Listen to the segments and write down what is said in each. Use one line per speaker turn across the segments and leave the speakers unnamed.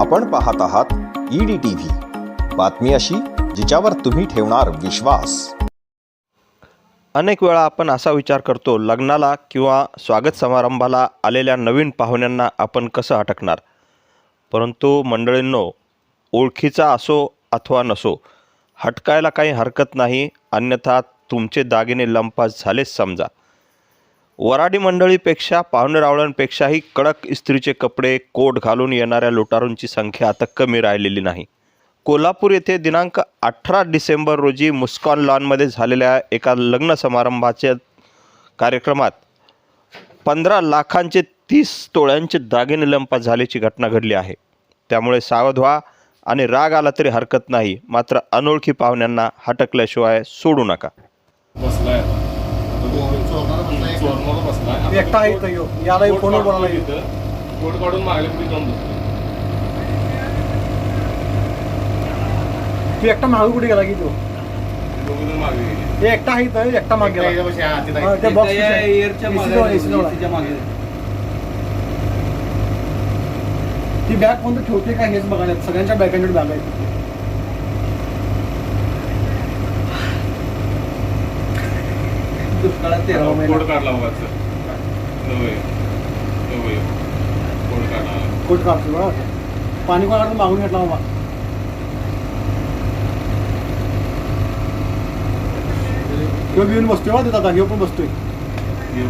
आपण पाहत आहात ईडी टी व्ही बातमी अशी जिच्यावर तुम्ही ठेवणार विश्वास.
अनेक वेळा आपण असा विचार करतो लग्नाला किंवा स्वागत समारंभाला आलेल्या नवीन पाहुण्यांना आपण कसं अटकणार? परंतु मंडळींनो ओळखीचा असो अथवा नसो हटकायला काही हरकत नाही अन्यथा तुमचे दागिने लंपास झालेच समजा. वराडी मंडळीपेक्षा पाहुणेरावळ्यांपेक्षाही कडक इस्त्रीचे कपडे कोट घालून येणाऱ्या लुटारूंची संख्या आता कमी राहिलेली नाही. कोल्हापूर येथे दिनांक अठरा डिसेंबर रोजी मुस्कॉन लॉनमध्ये झालेल्या एका लग्न समारंभाच्या कार्यक्रमात पंधरा लाखांचे तीस तोळ्यांचे दागिने लंपास झाल्याची घटना घडली आहे. त्यामुळे सावध व्हा आणि राग आला तरी हरकत नाही. मात्र अनोळखी पाहुण्यांना हटकल्याशिवाय सोडू नका.
चोरणारा
एकटा आहे इथं ह्यो. याला ह्यो फोनवर बोलायला येईल.
काढून पुढे जाऊन
तू एकटा मागे कुठे गेला की तू
दोघे जण मागे गेले.
हे एकटा आहे इथं एकटा मागे गेला हा, त्या box
त्या
पाशी.
एअरच्या
AC
मागे
जवळ, AC जवळ.
AC च्या मागे.
ती बॅग कोणतं ठेवते का हेच बघायला सगळ्यांच्या बॅगांकडे बॅग आहे
दुष्काळात तेरा महिना.
कोट काढला सर कोट काढला
कोट काढतो बघा पाणी कोणाकडे मागून घेतला बाबा? ह्यो बी येऊन बसतोय बा तिथं आता. ह्यो पण बसतोय.
हे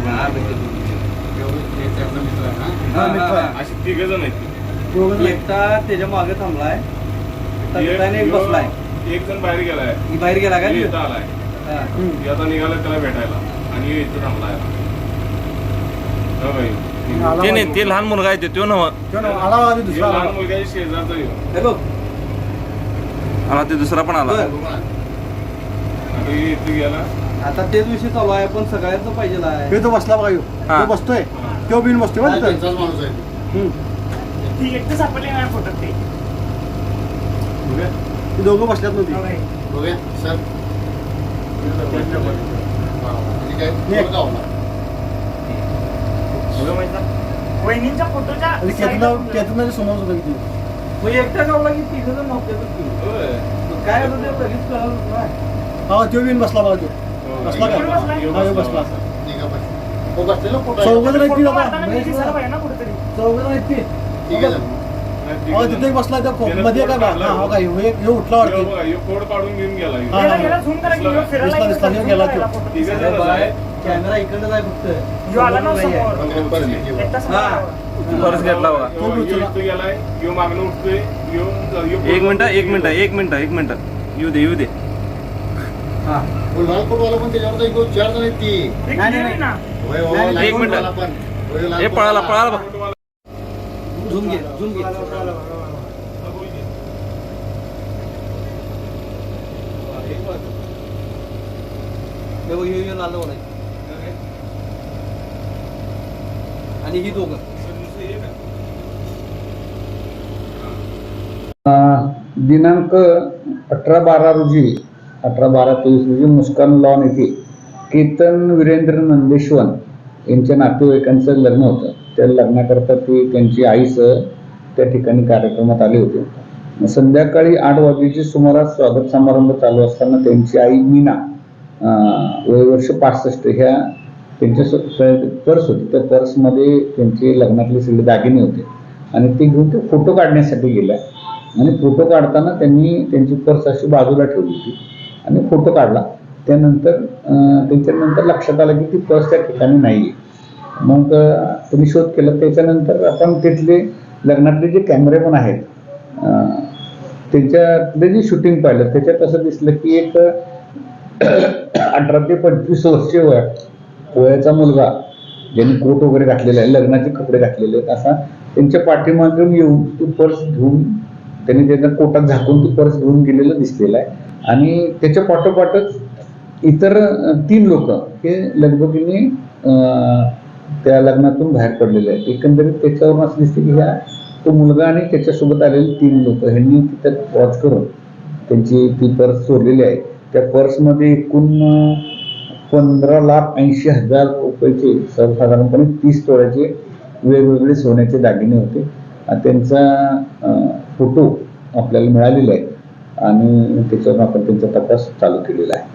मित्र.
हा, आहे.
अशी तिघ जण आहेत. ते.
दोघं जण आहेत.
एकटा त्याच्यामागे थांबलाय. एकटा एक
एक-
बसलाय.
एक जण बाहेर गेलाय.
ही बाहेर गेला का?
इथं आलाय. आता निघाला त्याला भेटायला आणि हे इथं थांबलाय हो
ते नाही. ते लहान मुलगा आहे ते तो नव.
ह्यो ना, आला आधी
हे
दुसरा
लहान. मुलगा शेजारचा येऊ
हे बघ.
आला ते दुसरा पण आला.
बरं.
आता इथे गेला.
आता तेच विषय चालू आहे पण सगळ्यांचं पाहिजे आहे.
तो बसला बघा ह्यो
हा.
तो बसतोय. तो बिन बसतोय तिथं हम्म.
ती एकटं सापडली नाही फोटोत ते.
बघूया.
ती दोघं बसल्यात नव्हती
बघा माहिती ना?
वहिनींच्या फोटोच्या
समोर होता किती
मग एकटा गावला की तिघ जण नव्हते
होय.
काय होतं ते लगेच कळलं नाही
हा तो बिन बसला बघा तो
हो,
बसला का?
हे बसला, हे
हा, हे
बसला.
बसला. चौघं जण आहेत ती
फोटो
आता.
काढताना मी दिसायला पाहिजे ना कुठेतरी
चौघं जण आहेत ती
नाही, तिघं जण.
तिथे एक बसला त्या खो- मध्ये
कोट
काय बा हा ह्यो एक- ह्यो उठला
हे
वाटते
बघा, काढून घेऊन गेला ह्यो.
हा, हा.
झूम करा की ह्यो फिरायला
दिसला, दिसला,
गेला,
गेला तो.
फ़ोटो.
तिघं जण आहे.
कॅमेरा इकडे आहे फक्त
ह्यो आला ना
समोर नाहीये.
समोर एकटा समोर
हा.
आला.
पर्स घेतला बघा
ह्यो- ह्यो इथं गेलाय ह्यो मागणं उठतोय ह्यो ह्यो
एक मिनिट एक मिनिट एक मिनिट एक मिनिट येऊ दे येऊ दे
हा
ती clear आहे ना
एक मिनिट हे पळाला पळाला बघ
झूम घे झूम घे. हे लाल आणि ही दोघं.
दिनांक अठरा बारा रोजी अठरा बारा तेवीस रोजी मुस्कान लॉन येथे केतन वीरेंद्र नंदेश्वर यांच्या नातेवाईकांचं लग्न होतं. त्या लग्नाकरता ते त्यांची आईसह त्या ठिकाणी कार्यक्रमात आले होते. संध्याकाळी आठ वाजेची सुमारास स्वागत समारंभ चालू असताना त्यांची आई मीना अं, वय वर्ष पासष्ट ह्या त्यांच्या पर्स होती. त्या पर्समध्ये त्यांचे लग्नातले सगळे दागिने होते. आणि ते घेऊन ते फोटो काढण्यासाठी गेल्या. आणि फोटो काढताना त्यांनी त्यांची पर्स अशी बाजूला ठेवली होती आणि फोटो काढला. त्यानंतर त्यांच्यानंतर लक्षात आलं की ती पर्स त्या ठिकाणी नाही आहे मग तुम्ही शोध केला त्याच्यानंतर आपण तिथले लग्नातले जे कॅमेरे पण आहेत त्यांच्यातले जे शूटिंग पाहिलं त्याच्यात असं दिसलं की एक अठरा ते पंचवीस वर्ष वय वयाचा मुलगा ज्यांनी कोट वगैरे घातलेला आहे लग्नाचे कपडे घातलेले आहेत असा त्यांच्या पाठीमागून येऊन ती पर्स घेऊन त्यांनी त्याच्या कोटात झाकून ती पर्स घेऊन गेलेलं दिसलेलं आहे. आणि त्याच्या पाठोपाठच इतर तीन लोक हे लगबगीने त्या लग्नातून बाहेर पडलेले आहेत. एकंदरीत त्याच्यावरून असं दिसते की ह्या तो मुलगा आणि त्याच्यासोबत आलेले तीन लोक. ह्यांनी तिथं वॉच करून त्यांची ती पर्स चोरलेली आहे. त्या पर्समध्ये एकूण पंधरा लाख ऐंशी हजार रुपयाचे सर्वसाधारणपणे तीस तोळ्याचे वेगवेगळे सोन्याचे दागिने होते. त्यांचा फोटो आपल्याला मिळालेला आहे. आणि त्याच्यावर आपण त्यांचा तपास चालू केलेला आहे.